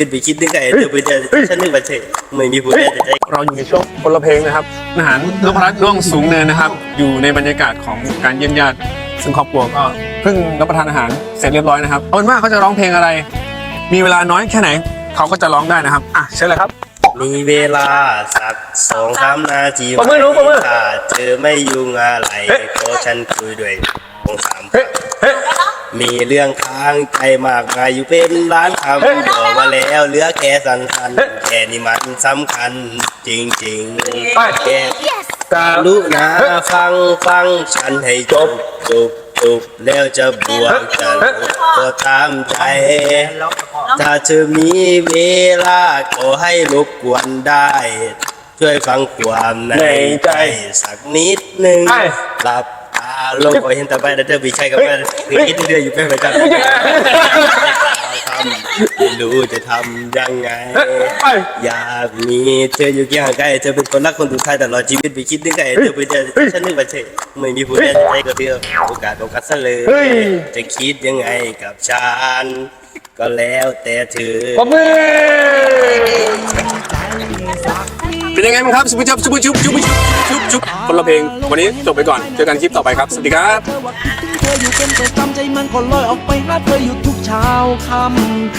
ขึ้นไปคิดนึกไงเธอไปเจอฉันนึกว่าเธอไม่มีผู้ใดแต่ใจเราอยู่ในช่วงคนละเพลงนะครับทหารนพรัตน์ร่วงสูงเนินนะครับ อยู่ในบรรยากาศของการเยี่ยมญาติ ซึ่งครอบครัวก็เพิ่งรับประทานอาหารเสร็จเรียบร้อยนะครับเอาเป็นว่าเขาจะร้องเพลงอะไร มีเวลาน้อยแค่ไหน เขาก็จะร้องได้นะครับ อะเชิญเลยครับ มีเวลาสักสองสามนาทีปรบมือหนูปรบมือถ้าเธอไม่ยุ่งอะไรเฮ้ยขอฉันคุยด้วยสองสามเฮ้เฮ้ มีเรื่องค้างใจมากมายอยู่เป็นล้านคำบอกมาแล้วเหลือแค่สั้นๆแค่นี้มันสำคัญจริงๆไปแค่การู้นะฟังฟังฉันให้จบจบจบแล้วจะบวกจะลบก็ตามใจ ถ้าเธอมีเวลาก็ให้รบกวนได้ ช่วยฟังความในใจสักนิดหนึ่งหลับ ลงโอยเห็นตาบ้าะเธอบีชัยกับบ้านคือคิดเรื่อยอยู่เป็นประจำรู้จะทำยังไง อยากมีเธออยู่เคียงใกล้เธอเป็นคนรักคนสุดท้ายตลอดชีวิตไปคิดถึกไงเธอไปเจอฉันนึกว่าเธอไม่มีผู้ใดจะใช้กับเธอโอกาสโอกาสเลยจะคิดยังไงกับฉันก็แล้วแต่เธอปมือเป็นยังไงบ้างครับชุบชุบชุบชุบชุบชุบชุบ คนละเพลง วันนี้จบไปก่อน เจอกันคลิปต่อไปครับ สวัสดีครับ เธอว่าคิดถึงเธออยู่เป็นประจำใจมันก็ลอยออกไปหาเธออยู่ทุกเช้าค่ำ